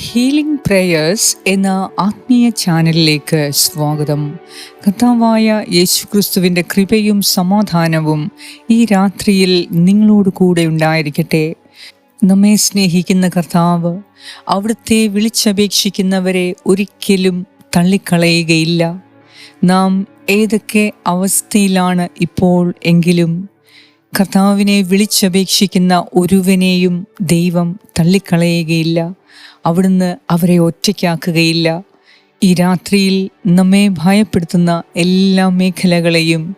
Healing prayers എന്ന ആത്മീയ ചാനലിലേക്ക് സ്വാഗതം. കർത്താവായ യേശുക്രിസ്തുവിന്റെ കൃപയും സമാധാനവും ഈ രാത്രിയിൽ നിങ്ങളോട് കൂടെ ഉണ്ടായിരിക്കട്ടെ. നമ്മെ സ്നേഹിക്കുന്ന കർത്താവ് അവിടുത്തെ വിളിച്ചപേക്ഷിക്കുന്നവരെ ഒരിക്കലും തള്ളിക്കളയുകയില്ല. നാം ഏതൊക്കെ അവസ്ഥയിലാണ് ഇപ്പോൾ എങ്കിലും കർത്താവിനെ വിളിച്ചപേക്ഷിക്കുന്ന ഒരുവനെയും ദൈവം തള്ളിക്കളയുകയില്ല. അവിടുന്ന് അവരെ ഒറ്റയ്ക്കാക്കുകയില്ല. ഈ രാത്രിയിൽ നമ്മെ ഭയപ്പെടുത്തുന്ന എല്ലാ മേഖലകളെയും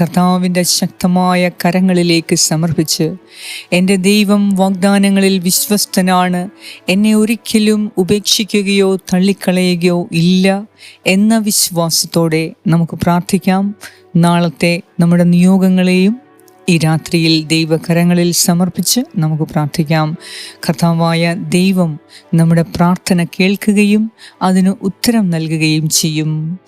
കർത്താവിന്റെ ശക്തമായ കരങ്ങളിലേക്ക് സമർപ്പിച്ച് എന്റെ ദൈവം വാഗ്ദാനങ്ങളിൽ വിശ്വസ്തനാണ്. എന്നെ ഒരിക്കലും ഉപേക്ഷിക്കുകയോ തള്ളിക്കളയുകയോ ഇല്ല എന്ന വിശ്വാസത്തോടെ നമുക്ക് പ്രാർത്ഥിക്കാം. നാളത്തെ നമ്മുടെ നിയോഗങ്ങളെയും ഈ രാത്രിയിൽ ദൈവകരങ്ങളിൽ സമർപ്പിച്ച് നമുക്ക് പ്രാർത്ഥിക്കാം. കർത്താവായ ദൈവം നമ്മുടെ പ്രാർത്ഥന കേൾക്കുകയും അതിന് ഉത്തരം നൽകുകയും ചെയ്യും.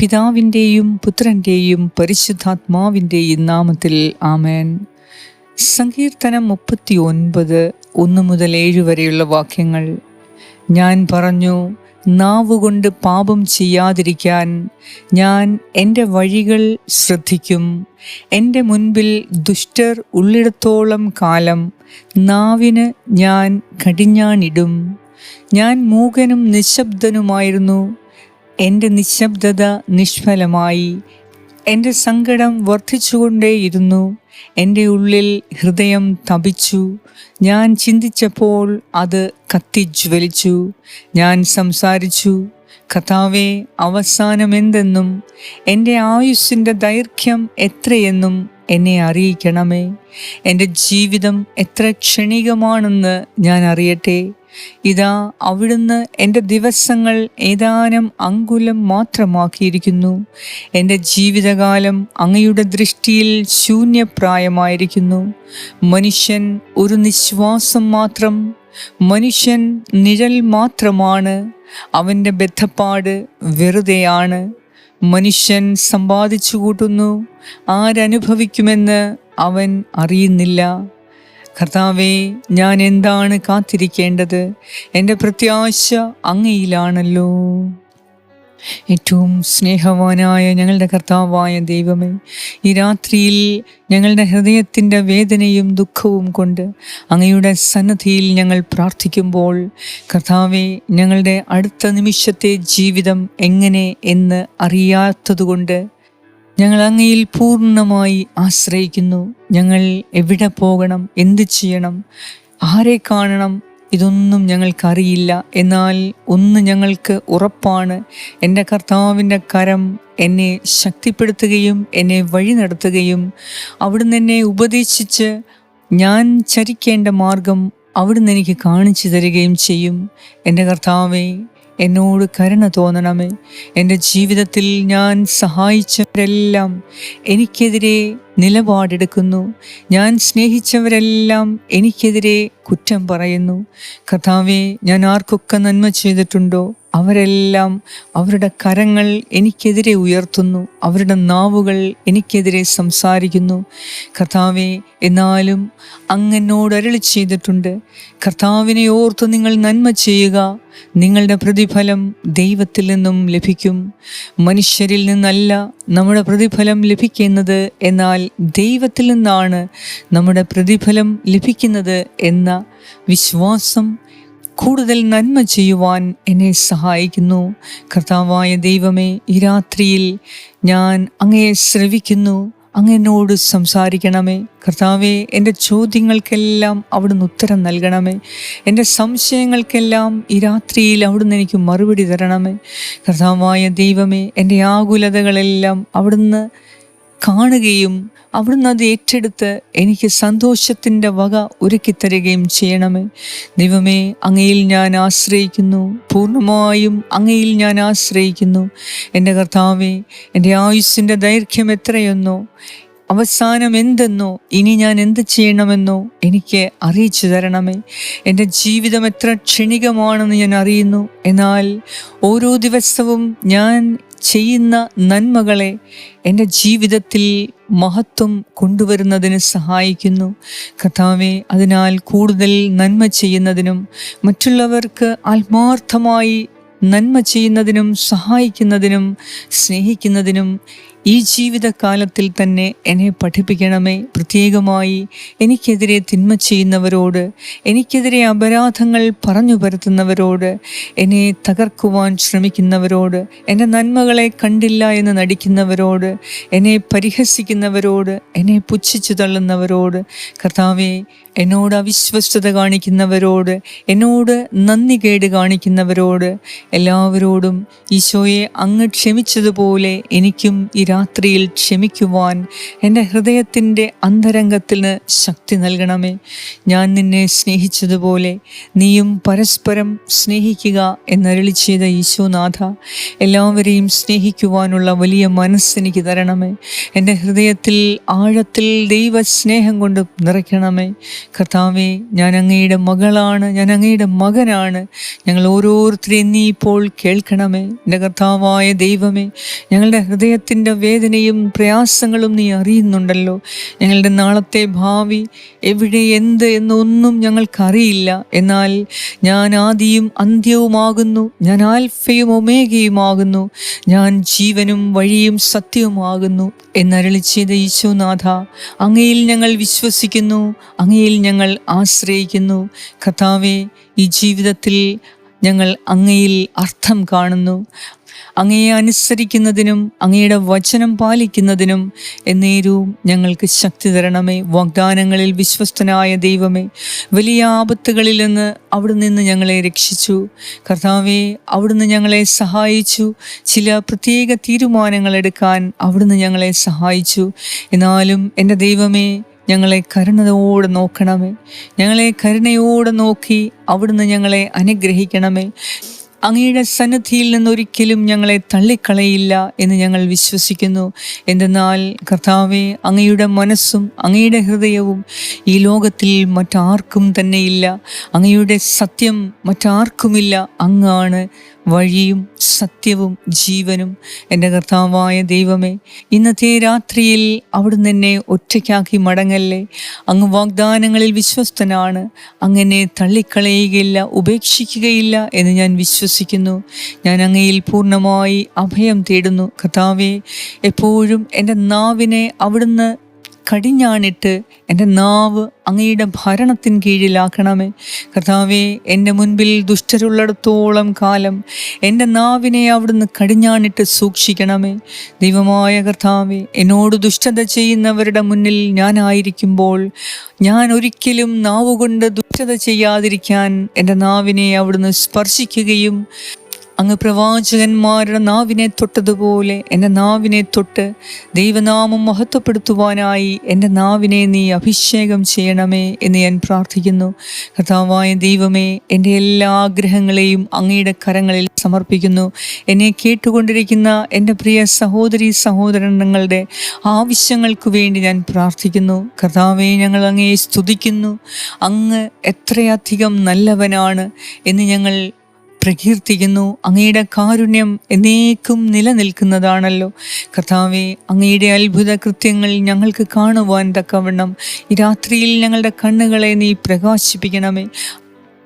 പിതാവിന്റെയും പുത്രന്റെയും പരിശുദ്ധാത്മാവിന്റെയും നാമത്തിൽ ആമേൻ. സങ്കീർത്തനം മുപ്പത്തി ഒൻപത് ഒന്ന് മുതൽ ഏഴ് വരെയുള്ള വാക്യങ്ങൾ. ഞാൻ പറഞ്ഞു നാവുകൊണ്ട് പാപം ചെയ്യാതിരിക്കാൻ ഞാൻ എന്റെ വഴികൾ ശ്രദ്ധിക്കും. എന്റെ മുൻപിൽ ദുഷ്ടർ ഉള്ളിടത്തോളം കാലം നാവിന് ഞാൻ കടിഞ്ഞാണിടും. ഞാൻ മൂകനും നിശബ്ദനുമായിരുന്നു. എന്റെ നിശബ്ദത നിഷ്ഫലമായി. എന്റെ സങ്കടം വർദ്ധിച്ചുകൊണ്ടേയിരുന്നു. എന്റെ ഉള്ളിൽ ഹൃദയം തപിച്ചു. ഞാൻ ചിന്തിച്ചപ്പോൾ അത് കത്തിജ്വലിച്ചു. ഞാൻ സംസാരിച്ചു. കഥാവെ അവസാനം എന്തെന്നും എന്റെ ആയുസ്സിന്റെ ദൈർഘ്യം എത്രയെന്നും എന്നെ അറിയിക്കണമേ. എന്റെ ജീവിതം എത്ര ക്ഷണികമാണെന്ന് ഞാൻ അറിയട്ടെ. ഇതാ അവിടുന്ന് എന്റെ ദിവസങ്ങൾ ഏതാനും അങ്കുലം മാത്രമാക്കിയിരിക്കുന്നു. എന്റെ ജീവിതകാലം അങ്ങയുടെ ദൃഷ്ടിയിൽ ശൂന്യപ്രായമായിരിക്കുന്നു. മനുഷ്യൻ ഒരു നിശ്വാസം മാത്രം മനുഷ്യൻ നിഴൽ മാത്രമാണ്. അവന്റെ ബദ്ധപ്പാട് വെറുതെയാണ്. മനുഷ്യൻ സമ്പാദിച്ചു കൂട്ടുന്നു. ആരനുഭവിക്കുമെന്ന് അവൻ അറിയുന്നില്ല. കർത്താവേ ഞാൻ എന്താണ് കാത്തിരിക്കേണ്ടത്? എന്റെ പ്രത്യാശ അങ്ങയിലാണല്ലോ. ഏറ്റവും സ്നേഹവാനായ ഞങ്ങളുടെ കർത്താവായ ദൈവമേ ഈ രാത്രിയിൽ ഞങ്ങളുടെ ഹൃദയത്തിന്റെ വേദനയും ദുഃഖവും കൊണ്ട് അങ്ങയുടെ സന്നദ്ധിയിൽ ഞങ്ങൾ പ്രാർത്ഥിക്കുമ്പോൾ കർത്താവെ ഞങ്ങളുടെ അടുത്ത നിമിഷത്തെ ജീവിതം എങ്ങനെ എന്ന് അറിയാത്തതുകൊണ്ട് ഞങ്ങൾ അങ്ങയിൽ പൂർണമായി ആശ്രയിക്കുന്നു. ഞങ്ങൾ എവിടെ പോകണം? എന്ത് ചെയ്യണം? ആരെ കാണണം? ഇതൊന്നും ഞങ്ങൾക്കറിയില്ല. എന്നാൽ ഒന്ന് ഞങ്ങൾക്ക് ഉറപ്പാണ്. എന്റെ കർത്താവിന്റെ കരം എന്നെ ശക്തിപ്പെടുത്തുകയും എന്നെ വഴി നടത്തുകയും അവിടുന്ന് എന്നെ ഉപദേശിച്ച് ഞാൻ ചരിക്കേണ്ട മാർഗം അവിടുന്ന് എനിക്ക് കാണിച്ചു തരികയും ചെയ്യും. എന്റെ കർത്താവെ എന്നോട് കരുണ തോന്നണമേ. എന്റെ ജീവിതത്തിൽ ഞാൻ സഹായിച്ചവരെല്ലാം എനിക്കെതിരെ നിലപാടെടുക്കുന്നു. ഞാൻ സ്നേഹിച്ചവരെല്ലാം എനിക്കെതിരെ കുറ്റം പറയുന്നു. കഥാവെ ഞാൻ ആർക്കൊക്കെ നന്മ ചെയ്തിട്ടുണ്ടോ? അവരെല്ലാം അവരുടെ കരങ്ങൾ എനിക്കെതിരെ ഉയർത്തുന്നു. അവരുടെ നാവുകൾ എനിക്കെതിരെ സംസാരിക്കുന്നു. കർത്താവെ എന്നാലും അങ്ങനോട് അരളി ചെയ്തിട്ടുണ്ട്. കർത്താവിനെ ഓർത്ത് നിങ്ങൾ നന്മ ചെയ്യുക. നിങ്ങളുടെ പ്രതിഫലം ദൈവത്തിൽ നിന്നും ലഭിക്കും. മനുഷ്യരിൽ നിന്നല്ല നമ്മുടെ പ്രതിഫലം ലഭിക്കുന്നത് എന്നാൽ ദൈവത്തിൽ നിന്നാണ് നമ്മുടെ പ്രതിഫലം ലഭിക്കുന്നത് എന്ന വിശ്വാസം കൂടുതൽ നന്മ ചെയ്യുവാൻ എന്നെ സഹായിക്കുന്നു. കർത്താവായ ദൈവമേ ഈ രാത്രിയിൽ ഞാൻ അങ്ങയെ ശ്രവിക്കുന്നു. അങ്ങനോട് സംസാരിക്കണമേ. കർത്താവെ എന്റെ ചോദ്യങ്ങൾക്കെല്ലാം അവിടുന്ന് ഉത്തരം നൽകണമേ. എന്റെ സംശയങ്ങൾക്കെല്ലാം ഈ രാത്രിയിൽ അവിടുന്ന് എനിക്ക് മറുപടി തരണമേ. കർത്താവായ ദൈവമേ എന്റെ ആകുലതകളെല്ലാം അവിടുന്ന് കാണുകയും അവിടുന്ന് അത് ഏറ്റെടുത്ത് എനിക്ക് സന്തോഷത്തിന്റെ വക ഒരുക്കിത്തരുകയും ചെയ്യണമേ. ദൈവമേ അങ്ങയിൽ ഞാൻ ആശ്രയിക്കുന്നു. പൂർണമായും അങ്ങയിൽ ഞാൻ ആശ്രയിക്കുന്നു. എന്റെ കർത്താവേ എന്റെ ആയുസ്സിന്റെ ദൈർഘ്യം എത്രയെന്നോ അവസാനം എന്തെന്നോ ഇനി ഞാൻ എന്ത് ചെയ്യണമെന്നോ എനിക്ക് അറിയിച്ചു തരണമേ. എന്റെ ജീവിതം എത്ര ക്ഷണികമാണെന്ന് ഞാൻ അറിയുന്നു. എന്നാൽ ഓരോ ദിവസവും ഞാൻ ചെയ്യുന്ന നന്മകളെ എന്റെ ജീവിതത്തിൽ മഹത്വം കൊണ്ടുവരുന്നതിന് സഹായിക്കുന്നു. കഥാവെ അതിനാൽ കൂടുതൽ നന്മ ചെയ്യുന്നതിനും മറ്റുള്ളവർക്ക് ആത്മാർത്ഥമായി നന്മ ചെയ്യുന്നതിനും സഹായിക്കുന്നതിനും സ്നേഹിക്കുന്നതിനും ഈ ജീവിതകാലത്തിൽ തന്നെ എന്നെ പഠിപ്പിക്കണമേ. പ്രത്യേകമായി എനിക്കെതിരെ തിന്മ ചെയ്യുന്നവരോട് എനിക്കെതിരെ അപരാധങ്ങൾ പറഞ്ഞു പരത്തുന്നവരോട് എന്നെ തകർക്കുവാൻ ശ്രമിക്കുന്നവരോട് എന്റെ നന്മകളെ കണ്ടില്ല എന്ന് നടിക്കുന്നവരോട് എന്നെ പരിഹസിക്കുന്നവരോട് എന്നെ പുച്ഛിച്ചു തള്ളുന്നവരോട്. കർത്താവെ എന്നോട് അവിശ്വസ്തത കാണിക്കുന്നവരോട് എന്നോട് നന്ദി കേട് കാണിക്കുന്നവരോട് എല്ലാവരോടും ഈശോയെ അങ്ങ് ക്ഷമിച്ചതുപോലെ എനിക്കും ഈ രാത്രിയിൽ ക്ഷമിക്കുവാൻ എന്റെ ഹൃദയത്തിന്റെ അന്തരംഗത്തിന് ശക്തി നൽകണമേ. ഞാൻ നിന്നെ സ്നേഹിച്ചതുപോലെ നീയും പരസ്പരം സ്നേഹിക്കുക എന്നരളി ചെയ്ത ഈശോനാഥ എല്ലാവരെയും സ്നേഹിക്കുവാനുള്ള വലിയ മനസ്സെനിക്ക് തരണമേ. എന്റെ ഹൃദയത്തിൽ ആഴത്തിൽ ദൈവസ്നേഹം കൊണ്ട് നിറയ്ക്കണമേ. കർത്താവെ ഞാൻ അങ്ങയുടെ മകളാണ് ഞാൻ അങ്ങയുടെ മകനാണ്. ഞങ്ങൾ ഓരോരുത്തരെയും നീ ഇപ്പോൾ കേൾക്കണമേ. എന്റെ കർത്താവായ ദൈവമേ ഞങ്ങളുടെ ഹൃദയത്തിന്റെ വേദനയും പ്രയാസങ്ങളും നീ അറിയുന്നുണ്ടല്ലോ. ഞങ്ങളുടെ നാളത്തെ ഭാവി എവിടെ എന്ത് എന്നൊന്നും ഞങ്ങൾക്കറിയില്ല. എന്നാൽ ഞാൻ ആദിയും അന്ത്യവുമാകുന്നു. ഞാൻ ആൽഫയും ഒമേഗയുമാകുന്നു. ഞാൻ ജീവനും വഴിയും സത്യവുമാകുന്നു. എന്നരളി ചെയ്ത ഈശോനാഥ അങ്ങയിൽ ഞങ്ങൾ വിശ്വസിക്കുന്നു. അങ്ങയിൽ ഞങ്ങൾ ആശ്രയിക്കുന്നു. കഥാവെ ഈ ജീവിതത്തിൽ ഞങ്ങൾ അങ്ങയിൽ അർത്ഥം കാണുന്നു. അങ്ങയെ അനുസരിക്കുന്നതിനും അങ്ങയുടെ വചനം പാലിക്കുന്നതിനും എന്നേരവും ഞങ്ങൾക്ക് ശക്തി തരണമേ. വാഗ്ദാനങ്ങളിൽ വിശ്വസ്തനായ ദൈവമേ വലിയ ആപത്തുകളിൽ നിന്ന് അവിടെ നിന്ന് ഞങ്ങളെ രക്ഷിച്ചു. കർത്താവെ അവിടുന്ന് ഞങ്ങളെ സഹായിച്ചു. ചില പ്രത്യേക തീരുമാനങ്ങൾ എടുക്കാൻ അവിടുന്ന് ഞങ്ങളെ സഹായിച്ചു. എന്നാലും എന്റെ ദൈവമേ ഞങ്ങളെ കരുണയോടെ നോക്കണമേ. ഞങ്ങളെ കരുണയോടെ നോക്കി അവിടുന്ന് ഞങ്ങളെ അനുഗ്രഹിക്കണമേ. അങ്ങയുടെ സന്നദ്ധിയിൽ നിന്നൊരിക്കലും ഞങ്ങളെ തള്ളിക്കളയില്ല എന്ന് ഞങ്ങൾ വിശ്വസിക്കുന്നു. എന്തെന്നാൽ കർത്താവെ അങ്ങയുടെ മനസ്സും അങ്ങയുടെ ഹൃദയവും ഈ ലോകത്തിൽ മറ്റാർക്കും തന്നെയില്ല. അങ്ങയുടെ സത്യം മറ്റാർക്കുമില്ല. അങ്ങാണ് വഴിയും സത്യവും ജീവനും എന്റെ കർത്താവായ ദൈവമേ ഇന്നത്തെ രാത്രിയിൽ അവിടുന്ന് എന്നെ ഒറ്റയ്ക്കാക്കി മടങ്ങല്ലേ? അങ്ങ് വാഗ്ദാനങ്ങളിൽ വിശ്വസ്തനാണ് അങ്ങനെ തള്ളിക്കളയുകയില്ല ഉപേക്ഷിക്കുകയില്ല എന്ന് ഞാൻ വിശ്വസിക്കുന്നു. ഞാൻ അങ്ങയിൽ പൂർണമായി അഭയം തേടുന്നു. കർത്താവെ എപ്പോഴും എന്റെ നാവിനെ അവിടുന്ന് കടിഞ്ഞാണിട്ട് എന്റെ നാവ് അങ്ങയുടെ ഭരണത്തിൻ കീഴിലാക്കണമേ. കർത്താവേ എന്റെ മുൻപിൽ ദുഷ്ടരുള്ളിടത്തോളം കാലം എന്റെ നാവിനെ അവിടുന്ന് കടിഞ്ഞാണിട്ട് സൂക്ഷിക്കണമേ. ദൈവമായ കർത്താവെ എന്നോട് ദുഷ്ടത ചെയ്യുന്നവരുടെ മുന്നിൽ ഞാനായിരിക്കുമ്പോൾ ഞാൻ ഒരിക്കലും നാവുകൊണ്ട് ദുഷ്ടത ചെയ്യാതിരിക്കാൻ എന്റെ നാവിനെ അവിടുന്ന് സ്പർശിക്കുകയും അങ്ങ് പ്രവാചകന്മാരുടെ നാവിനെ തൊട്ടതുപോലെ എന്റെ നാവിനെ തൊട്ട് ദൈവനാമം മഹത്വപ്പെടുത്തുവാനായി എന്റെ നാവിനെ നീ അഭിഷേകം ചെയ്യണമേ എന്ന് ഞാൻ പ്രാർത്ഥിക്കുന്നു. കർത്താവായ ദൈവമേ എന്റെ എല്ലാ ആഗ്രഹങ്ങളെയും അങ്ങയുടെ കരങ്ങളിൽ സമർപ്പിക്കുന്നു. എന്നെ കേട്ടുകൊണ്ടിരിക്കുന്ന എന്റെ പ്രിയ സഹോദരി സഹോദരങ്ങളുടെ ആവശ്യങ്ങൾക്ക് വേണ്ടി ഞാൻ പ്രാർത്ഥിക്കുന്നു. കർത്താവെ ഞങ്ങൾ അങ്ങയെ സ്തുതിക്കുന്നു. അങ്ങ് എത്രയധികം നല്ലവനാണ് എന്ന് ഞങ്ങൾ പ്രകീർത്തിക്കുന്നു. അങ്ങയുടെ കാരുണ്യം എന്നേക്കും നിലനിൽക്കുന്നതാണല്ലോ. കർത്താവെ അങ്ങയുടെ അത്ഭുത കൃത്യങ്ങൾ ഞങ്ങൾക്ക് കാണുവാൻ തക്കവണ്ണം ഈ രാത്രിയിൽ ഞങ്ങളുടെ കണ്ണുകളെ നീ പ്രകാശിപ്പിക്കണമേ.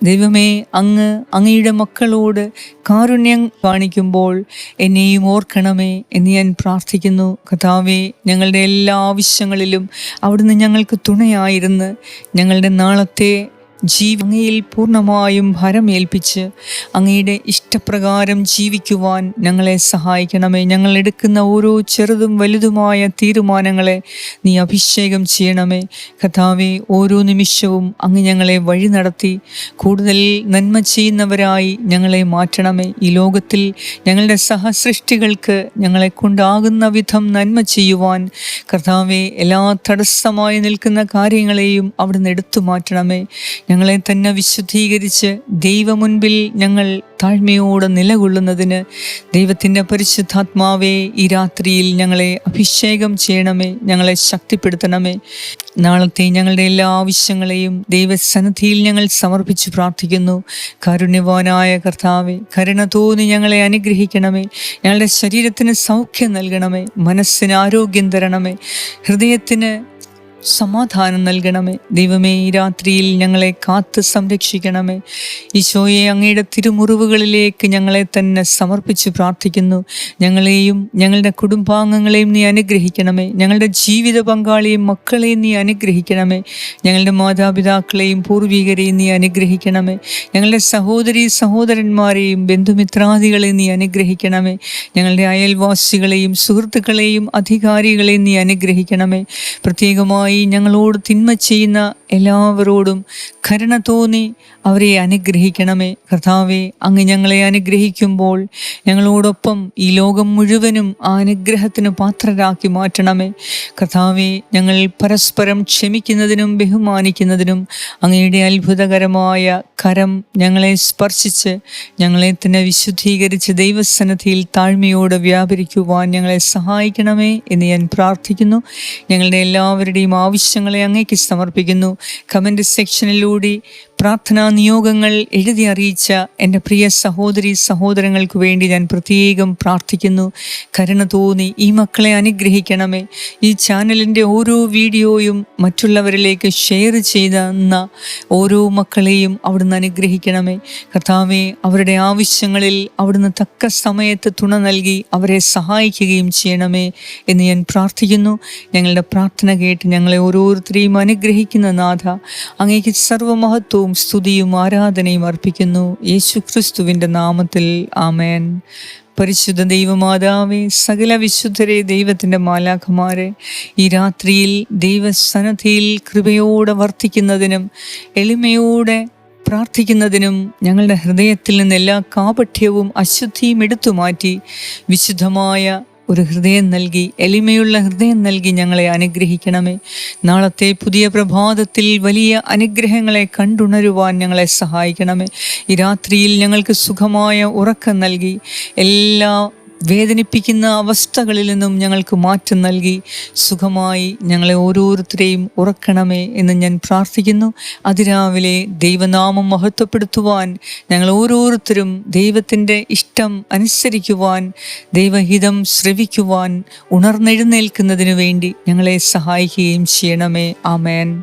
ദൈവമേ അങ്ങ് അങ്ങയുടെ മക്കളോട് കാരുണ്യം കാണിക്കുമ്പോൾ എന്നെയും ഓർക്കണമേ എന്ന് ഞാൻ പ്രാർത്ഥിക്കുന്നു. കഥാവെ ഞങ്ങളുടെ എല്ലാ ആവശ്യങ്ങളിലും അവിടുന്ന് ഞങ്ങൾക്ക് തുണയായിരുന്ന് ഞങ്ങളുടെ നാളത്തെ ജീവ അങ്ങയിൽ പൂർണമായും ഭരമേൽപ്പിച്ച് അങ്ങയുടെ ഇഷ്ടപ്രകാരം ജീവിക്കുവാൻ ഞങ്ങളെ സഹായിക്കണമേ. ഞങ്ങൾ എടുക്കുന്ന ഓരോ ചെറുതും വലുതുമായ തീരുമാനങ്ങളെ നീ അഭിഷേകം ചെയ്യണമേ. കഥാവെ ഓരോ നിമിഷവും അങ്ങ് ഞങ്ങളെ വഴി നടത്തി കൂടുതൽ നന്മ ചെയ്യുന്നവരായി ഞങ്ങളെ മാറ്റണമേ. ഈ ലോകത്തിൽ ഞങ്ങളുടെ സഹസൃഷ്ടികൾക്ക് ഞങ്ങളെ കൊണ്ടാകുന്ന വിധം നന്മ ചെയ്യുവാൻ കർത്താവെ എല്ലാ തടസ്സമായി നിൽക്കുന്ന കാര്യങ്ങളെയും അവിടുന്ന് എടുത്തു മാറ്റണമേ. ഞങ്ങളെ തന്നെ വിശുദ്ധീകരിച്ച് ദൈവമുൻപിൽ ഞങ്ങൾ താഴ്മയോടെ നിലകൊള്ളുന്നതിന് ദൈവത്തിന്റെ പരിശുദ്ധാത്മാവേ ഈ രാത്രിയിൽ ഞങ്ങളെ അഭിഷേകം ചെയ്യണമേ ഞങ്ങളെ ശക്തിപ്പെടുത്തണമേ. നാളത്തെ ഞങ്ങളുടെ എല്ലാ ആവശ്യങ്ങളെയും ദൈവസന്നിധിയിൽ ഞങ്ങൾ സമർപ്പിച്ച് പ്രാർത്ഥിക്കുന്നു. കരുണ്യവാനായ കർത്താവെ കരുണ തോന്നി ഞങ്ങളെ അനുഗ്രഹിക്കണമേ ഞങ്ങളുടെ ശരീരത്തിന് സൗഖ്യം നൽകണമേ മനസ്സിന് ആരോഗ്യം തരണമേ ഹൃദയത്തിന് സമാധാനം നൽകണമേ. ദൈവമേ ഈ രാത്രിയിൽ ഞങ്ങളെ കാത്ത് സംരക്ഷിക്കണമേ. ഈശോയെ അങ്ങയുടെ തിരുമുറിവുകളിലേക്ക് ഞങ്ങളെ തന്നെ സമർപ്പിച്ച് പ്രാർത്ഥിക്കുന്നു. ഞങ്ങളെയും ഞങ്ങളുടെ കുടുംബാംഗങ്ങളെയും നീ അനുഗ്രഹിക്കണമേ. ഞങ്ങളുടെ ജീവിത പങ്കാളിയും മക്കളെയും നീ അനുഗ്രഹിക്കണമേ. ഞങ്ങളുടെ മാതാപിതാക്കളെയും പൂർവികരെയും നീ അനുഗ്രഹിക്കണമേ. ഞങ്ങളുടെ സഹോദരി സഹോദരന്മാരെയും ബന്ധുമിത്രാദികളെയും നീ അനുഗ്രഹിക്കണമേ. ഞങ്ങളുടെ അയൽവാസികളെയും സുഹൃത്തുക്കളെയും അധികാരികളെയും നീ അനുഗ്രഹിക്കണമേ. പ്രത്യേകമായി ഞങ്ങളോട് തിന്മ ചെയ്യുന്ന എല്ലാവരോടും കരുണ തോന്നി അവരെ അനുഗ്രഹിക്കണമേ. കർത്താവെ അങ്ങ് ഞങ്ങളെ അനുഗ്രഹിക്കുമ്പോൾ ഞങ്ങളോടൊപ്പം ഈ ലോകം മുഴുവനും ആ അനുഗ്രഹത്തിന് പാത്രരാക്കി മാറ്റണമേ. കർത്താവെ ഞങ്ങൾ പരസ്പരം ക്ഷമിക്കുന്നതിനും ബഹുമാനിക്കുന്നതിനും അങ്ങയുടെ അത്ഭുതകരമായ കരം ഞങ്ങളെ സ്പർശിച്ച് ഞങ്ങളെ തന്നെ വിശുദ്ധീകരിച്ച് ദൈവസന്നദ്ധിയിൽ താഴ്മയോടെ വ്യാപരിക്കുവാൻ ഞങ്ങളെ സഹായിക്കണമേ എന്ന് ഞാൻ പ്രാർത്ഥിക്കുന്നു. ഞങ്ങളുടെ എല്ലാവരുടെയും ആവശ്യങ്ങളെ അങ്ങേക്ക് സമർപ്പിക്കുന്നു. കമന്റ് സെക്ഷനിലൂടെ പ്രാർത്ഥനാ നിയോഗങ്ങൾ എഴുതി അറിയിച്ച എന്റെ പ്രിയ സഹോദരി സഹോദരങ്ങൾക്ക് വേണ്ടി ഞാൻ പ്രത്യേകം പ്രാർത്ഥിക്കുന്നു. കരുണ തോന്നി ഈ മക്കളെ അനുഗ്രഹിക്കണമേ. ഈ ചാനലിന്റെ ഓരോ വീഡിയോയും മറ്റുള്ളവരിലേക്ക് ഷെയർ ചെയ്തെന്ന ഓരോ മക്കളെയും അവിടുന്ന് അനുഗ്രഹിക്കണമേ. കർത്താവെ അവരുടെ ആവശ്യങ്ങളിൽ അവിടുന്ന് തക്ക സമയത്ത് തുണ നൽകി അവരെ സഹായിക്കുകയും ചെയ്യണമേ എന്ന് ഞാൻ പ്രാർത്ഥിക്കുന്നു. ഞങ്ങളുടെ പ്രാർത്ഥന കേട്ട് ഞങ്ങളെ ഓരോരുത്തരെയും അനുഗ്രഹിക്കുന്ന നാഥ അങ്ങേക്ക് സർവമഹത്വവും സ്തുതിയും ആരാധനയും അർപ്പിക്കുന്നു. യേശു ക്രിസ്തുവിന്റെ നാമത്തിൽ ആമേൻ. പരിശുദ്ധ ദൈവമാതാവെ സകല വിശുദ്ധരെ ദൈവത്തിന്റെ മാലാഖമാരെ ഈ രാത്രിയിൽ ദൈവസന്നദ്ധിയിൽ കൃപയോടെ വർത്തിക്കുന്നതിനും എളിമയോടെ പ്രാർത്ഥിക്കുന്നതിനും ഞങ്ങളുടെ ഹൃദയത്തിൽ നിന്ന് എല്ലാ കാപഠ്യവും അശുദ്ധിയും എടുത്തു മാറ്റി വിശുദ്ധമായ ഒരു ഹൃദയം നൽകി എളിമയുള്ള ഹൃദയം നൽകി ഞങ്ങളെ അനുഗ്രഹിക്കണമേ. നാളത്തെ പുതിയ പ്രഭാതത്തിൽ വലിയ അനുഗ്രഹങ്ങളെ കണ്ടുണരുവാൻ ഞങ്ങളെ സഹായിക്കണമേ. ഈ രാത്രിയിൽ ഞങ്ങൾക്ക് സുഖമായ ഉറക്കം നൽകി. എല്ലാ വേദനിപ്പിക്കുന്ന അവസ്ഥകളിൽ നിന്നും ഞങ്ങൾക്ക് മാറ്റം നൽകി. സുഖമായി ഞങ്ങളെ ഓരോരുത്തരെയും ഉറക്കണമേ എന്ന് ഞാൻ പ്രാർത്ഥിക്കുന്നു. അതിരാവിലെ ദൈവനാമം മഹത്വപ്പെടുത്തുവാൻ ഞങ്ങൾ ഓരോരുത്തരും ദൈവത്തിന്റെ ഇഷ്ടം അനുസരിക്കുവാൻ ദൈവഹിതം ശ്രവിക്കുവാൻ ഉണർന്നെഴുന്നേൽക്കുന്നതിനു വേണ്ടി ഞങ്ങളെ സഹായിക്കുകയും ചെയ്യണമേ. ആമേൻ.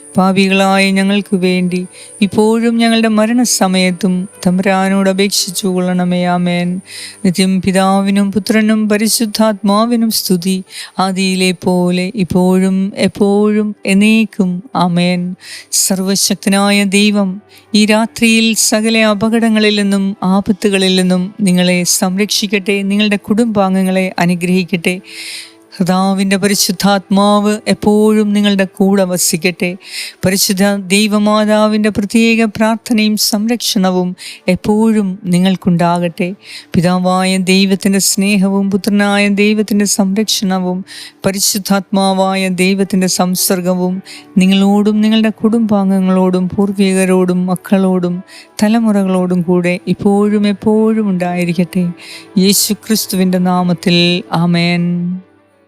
പാപികളായ ഞങ്ങൾക്ക് വേണ്ടി ഇപ്പോഴും ഞങ്ങളുടെ മരണസമയത്തും തമ്പുരാനോട് അപേക്ഷിച്ചു കൊള്ളണമേ ആമേൻ. നിത്യം പിതാവിനും പുത്രനും പരിശുദ്ധാത്മാവിനും സ്തുതി ആദിയിലെ പോലെ ഇപ്പോഴും എപ്പോഴും എന്നേക്കും ആമേൻ. സർവശക്തനായ ദൈവം ഈ രാത്രിയിൽ സകല അപകടങ്ങളിൽ നിന്നും ആപത്തുകളിൽ നിന്നും നിങ്ങളെ സംരക്ഷിക്കട്ടെ നിങ്ങളുടെ കുടുംബാംഗങ്ങളെ അനുഗ്രഹിക്കട്ടെ. കർത്താവിന്റെ പരിശുദ്ധാത്മാവ് എപ്പോഴും നിങ്ങളുടെ കൂടെ വസിക്കട്ടെ. പരിശുദ്ധ ദൈവമാതാവിന്റെ പ്രത്യേക പ്രാർത്ഥനയും സംരക്ഷണവും എപ്പോഴും നിങ്ങൾക്കുണ്ടാകട്ടെ. പിതാവായ ദൈവത്തിന്റെ സ്നേഹവും പുത്രനായ ദൈവത്തിന്റെ സംരക്ഷണവും പരിശുദ്ധാത്മാവായ ദൈവത്തിന്റെ സംസർഗവും നിങ്ങളോടും നിങ്ങളുടെ കുടുംബാംഗങ്ങളോടും പൂർവികരോടും മക്കളോടും തലമുറകളോടും കൂടെ ഇപ്പോഴും എപ്പോഴും ഉണ്ടായിരിക്കട്ടെ. യേശു ക്രിസ്തുവിന്റെ നാമത്തിൽ ആമേൻ.